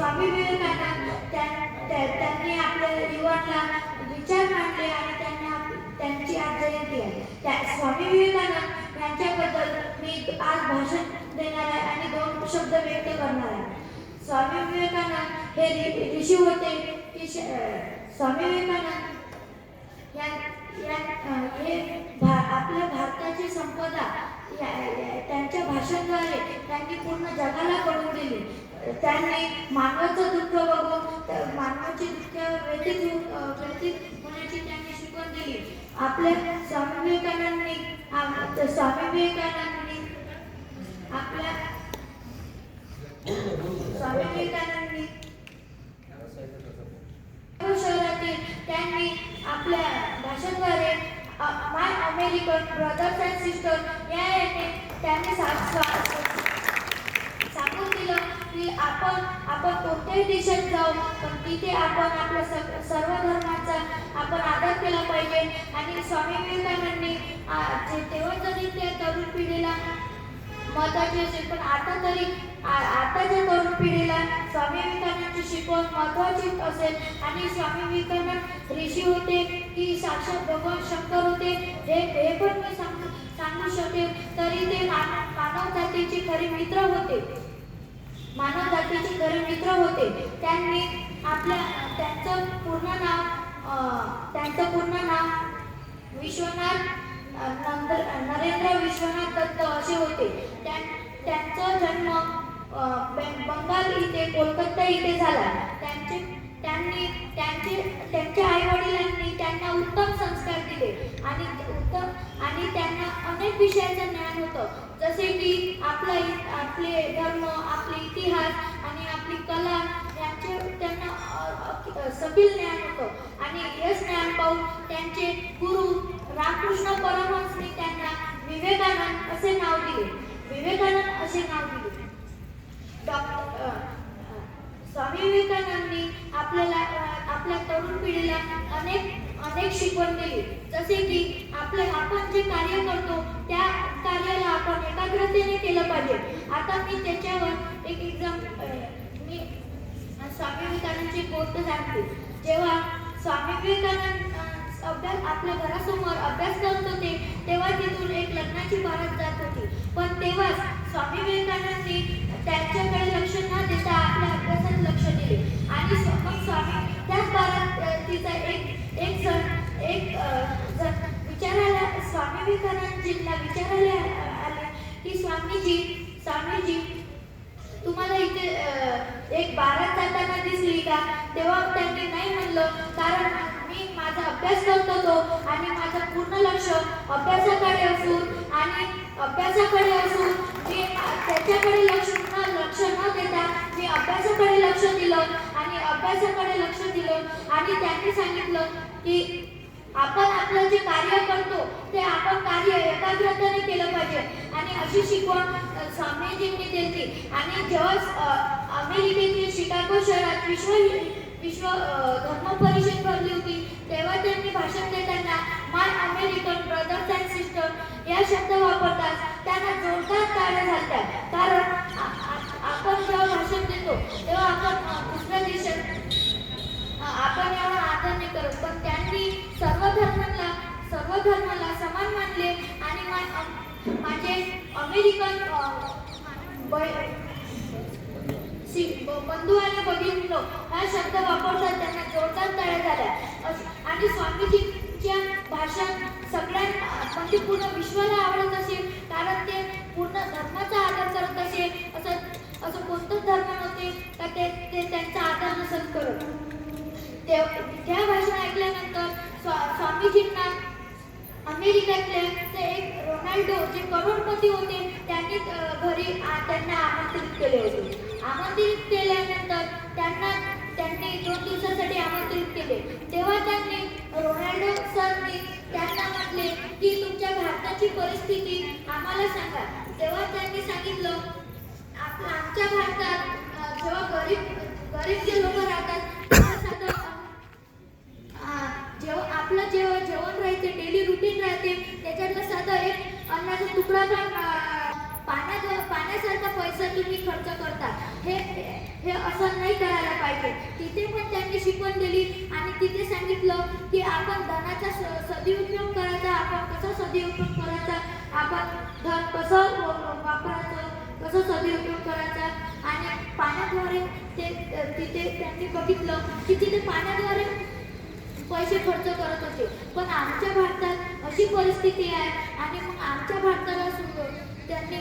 स्वामी विवेकानंद त्या- त्यांनी आपल्या युवांना विचार मांडले आणि त्यांना त्यांची आज जयंती आहे त्या स्वामी विवेकानंद यांच्याबद्दल मी आज भाषण देणार आहे आणि दोन शब्द व्यक्त करणार आहे. स्वामी विवेकानंद हे ऋषी होते की स्वामी विवेकानंद या हे भा आपल्या भारताची संपदा या- त्यांच्या भाषणाद्वारे त्यांनी पूर्ण जगाला कळून दिली. त्यांनी मानवाचं दुःख बघून मानवाचे दुःख व्यतीत व्यतीत होण्याची त्यांनी शिकवण दिली. आपल्या स्वामी विवेकानंदनी स्वामी विवेकानंदनी आपल्या स्वामी विवेकानंदनी शहरातील त्यांनी आपल्या भाषणाद्वारे my American brothers and sister या याने त्यांनी सा- सा- सांगून दिलं की आपण कोणत्याही देशात जाऊ पण तिथे आपण आपल्या स- सर्व धर्माचा आपण आदर केला पाहिजे. आणि स्वामी विवेकानंदनी तेव्हा जरी त्या तरुण पिढीला महत्वाची असेल पण आता तरी आ- आताच्या तरुण पिढीला स्वामी विवेकानंदची शिकवण महत्वाची असेल. आणि स्वामी विवेकानंद ऋषी होते की साक्षात भगवान शंकर होते. हे हे पण मी सांगू सांगू शकेल तरी ते मानव मानव जातीचे खरे मित्र होते. मानव जातीचे खरे मित्र होते. त्यांनी आपल्या त्यांचं पूर्ण नाव त्यांचं पूर्ण नाव विश्वनाथ अं, नरेंद्र विश्वनाथ दत्त असे होते. त्यां- त्यांचा जन्म बंगाल इथे कोलकाता इथे झाला. त्यांचे त्यांनी त्यांचे त्यांच्या आई वडिलांनी त्यांना उत्तम संस्कार दिले. आणि उत्तम आणि त्यांना अनेक विषयाचं ज्ञान जसे की आपला आपले धर्म आपले इतिहास आणि आपली कला यांचे त्यांना अ, ज्ञान होतं. आणि हेच ज्ञान पाहून त्यांचे गुरु रामकृष्ण परमहंसने त्यांना विवेकानंद असे नाव दिले. विवेकानंद असे नाव दिले. डॉक्टर स्वामी विवेकानंदनी आपल्याला आपल्या तरुण पिढीला अनेक अनेक शिकवण दिली जसे की आपले आपण जे कार्य करतो त्या कार्याला आपण एकाग्रतेने केलं पाहिजे. आता मी त्याच्यावर एक एक्झाम मी स्वामी विवेकानंदची गोष्ट सांगते. जेव्हा स्वामी विवेकानंद अभ्यास आपल्या घरासमोर अभ्यास करत होते तेव्हा तिथून एक लग्नाची बारात जात होती. पण तेव्हा स्वामी विवेकानंदनी त्यांच्याकडे लक्ष न देता आपल्या अभ्यासात लक्ष दिले आणि स्व- मग स्वामी त्याच बारात अ, तिचा एक एक जर विचारायला स्वामी विवेकानंदजींना विचारायला अ, आले की स्वामीजी स्वामीजी तुम्हाला इथे एक बारात जाताना दिसली का? तेव्हा त्यांनी नाही म्हणलं कारण मी माझा अभ्यास करत होतो आणि माझं पूर्ण लक्ष अभ्यासाकडे असून आणि अभ्यासाकडे असून मी त्याच्याकडे लक्ष न लक्ष न देता मी अभ्यासाकडे लक्ष दिलं आणि अभ्यासाकडे लक्ष दिलं आणि त्यांनी सांगितलं की आपण आपलं जे कार्य करतो ते आपण कार्य एकाग्रतेने केलं पाहिजे. आणि अशी शिकवण स्वामीजींनी दिली आणि जेव्हा अमेरिकेतील शिकागो शहरात विश्व विश्व धर्म परिषद भरली होती तेव्हा त्यांनी भाषण देताना my American brothers and sister या शब्द वापरतात. त्यांना जोरदार टाळ्या झाल्या कारण आपण जेव्हा भाषण देतो तेव्हा आपण दुसऱ्या देशात आपण एवढा आदर नाही करत. पण त्या सर्व धर्माला समान मानले आणि मा- माझे अमेरिकन ब- सी- बंधू आणि बघितलो हा शब्द वापरतात त्यांना जोरदार तयार झाल्या. आणि स्वामीजींच्या भाषा सगळ्यात म्हणजे पूर्ण विश्वाला आवडत असेल कारण ते पूर्ण धर्माचा आदर करत असे असं असं कोणतंच धर्म नव्हते का ते ते त्यांचा आदर नसत करत. ते त्या भाषण ऐकल्यानंतर स्वा स्वामीजींना अमेरिकेतले ते एक रोनाल्डो जे करोडपती होते त्यांनी घरी त्यांना आमंत्रित केले होते. आमंत्रित केल्यानंतर त्यांना त्यांनी दोन दिवसासाठी आमंत्रित केले. तेव्हा त्यांनी रोनाल्डो सरनी त्यांना म्हटले की तुमच्या भारताची परिस्थिती आम्हाला सांगा. तेव्हा त्यांनी सांगितलं आप आमच्या भारतात जेव्हा गरीब गरीब जे लोक राहतात पैसा तुम्ही खर्च करता हे हे असं नाही करायला पाहिजे. तिथे पण त्यांनी शिकवण दिली आणि तिथे सांगितलं की आपण धनाचा स- सदुपयोग करायचा आपण कसा सदुपयोग करायचा? आपण धन कसं वापरायचं? कसं सदुपयोग करायचा? आणि पाण्याद्वारे ते तिथे त्यांनी बघितलं की तिथे पाण्याद्वारे पैसे खर्च करत होते. पण आमच्या भारतात अशी परिस्थिती आहे आणि मग आमच्या भारताला त्यांनी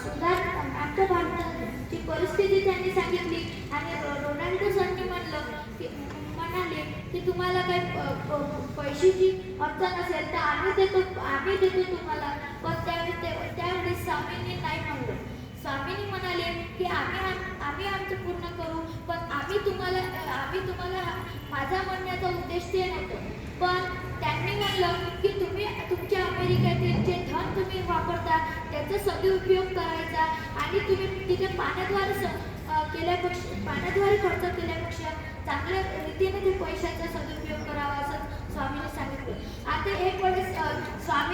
सुधार आमच्या भारताची परिस्थिती त्यांनी सांगितली आणि रोनाल्डो सरनी म्हणलं की म्हणाले की तुम्हाला काही पैशाची अडचण असेल तर आम्ही देतो आम्ही देतो तुम्हाला. पण त्यावेळी त्यावेळेस त्यावेळी स्वामींनी नाही म्हणलं. स्वामींनी म्हणाले की आम्ही आम- आम्ही आमचं पूर्ण करू पण की तुम्हाला माझा म्हणण्याचा उद्देश ते नव्हतं. पण त्यांनी म्हणलं की तुम्ही तुमच्या अमेरिकेतील जे धन तुम्ही वापरता त्याचा सदुपयोग करायचा आणि तुम्ही तिथे पाण्याद्वारे स केल्यापेक्षा पाण्याद्वारे खर्च केल्यापेक्षा चांगल्या रीतीने ते पैशाचा सदुपयोग करावा असं स्वामींनी सांगितलं. आता एक वेळेस स्वामी